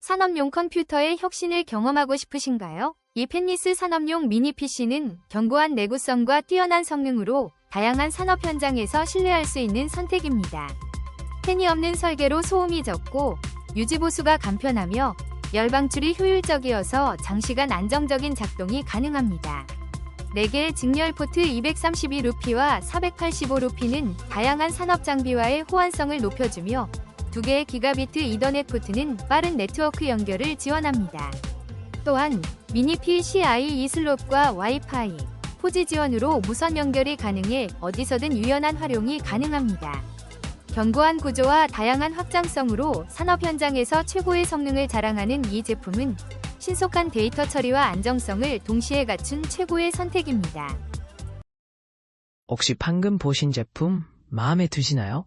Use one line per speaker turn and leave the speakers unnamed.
산업용 컴퓨터의 혁신을 경험하고 싶으신가요? 이 펜리스 산업용 미니 PC는 견고한 내구성과 뛰어난 성능으로 다양한 산업 현장에서 신뢰할 수 있는 선택입니다. 펜이 없는 설계로 소음이 적고 유지보수가 간편하며 열방출이 효율적이어서 장시간 안정적인 작동이 가능합니다. 4개의 직렬 포트 232루피와 485루피는 다양한 산업 장비와의 호환성을 높여주며 2개의 기가비트 이더넷 포트는 빠른 네트워크 연결을 지원합니다. 또한 미니 PCI 이슬롭과 와이파이, 4G 지원으로 무선 연결이 가능해 어디서든 유연한 활용이 가능합니다. 견고한 구조와 다양한 확장성으로 산업 현장에서 최고의 성능을 자랑하는 이 제품은 신속한 데이터 처리와 안정성을 동시에 갖춘 최고의 선택입니다.
혹시 방금 보신 제품 마음에 드시나요?